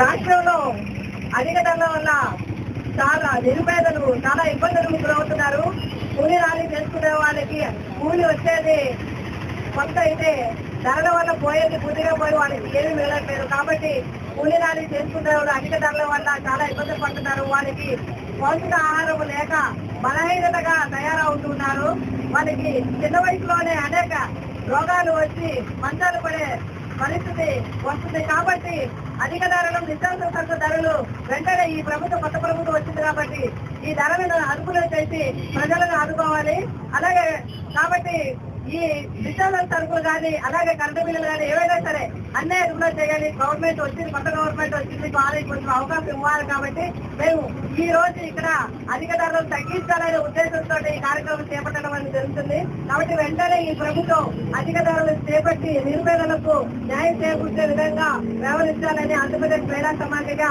రాష్ట్రంలో అధికటంగా ఉన్న చాలా నిరుపేదలు చాలా ఇబ్బందులు గురవుతున్నారు. కూలి రాలి చేసుకునే వాళ్ళకి కూలి వచ్చేది కొంత అయితే ధరల వల్ల పోయేది పూర్తిగా పోయి వాళ్ళకి ఏమీ వెళ్ళట్లేదు కాబట్టి కూలి రాలి చేసుకునే అధిక ధరల వల్ల చాలా ఇబ్బంది పడుతున్నారు. వాళ్ళకి పౌష్టిక ఆహారం లేక బలహీనతగా తయారవుతున్నారు. వాళ్ళకి చిన్న వయసులోనే అనేక రోగాలు వచ్చి మంచాలు పడే పరిస్థితి వస్తుంది కాబట్టి అధిక ధరలు నిత్యావసర సరుకు ధరలు వెంటనే ఈ ప్రభుత్వం కొత్త ప్రభుత్వం వచ్చింది కాబట్టి ఈ ధరలను అదుపులో చేసి ప్రజలను ఆదుకోవాలి. అలాగే కాబట్టి ఈ నిత్యావసర సరుకులు కానీ అలాగే కరెంటు బిల్లులు కానీ ఏవైనా సరే అన్నీ అదుపులో చేయాలి. గవర్నమెంట్ వచ్చింది కొత్త గవర్నమెంట్ వచ్చింది వాళ్ళకి కొంచెం అవకాశం ఇవ్వాలి కాబట్టి మేము ఈ రోజు ఇక్కడ అధిక ధరలు తగ్గించాలనే ఉద్దేశంతో ఈ కార్యక్రమం చేపట్టాలి అనేది తెలుస్తుంది. కాబట్టి వెంటనే ఈ ప్రభుత్వం అధిక ధరలు చేపట్టి నిరుపేదలకు న్యాయం చేకూర్చే విధంగా వ్యవహరించాలని ఆంధ్రప్రదేశ్ మహిళా సమాజంగా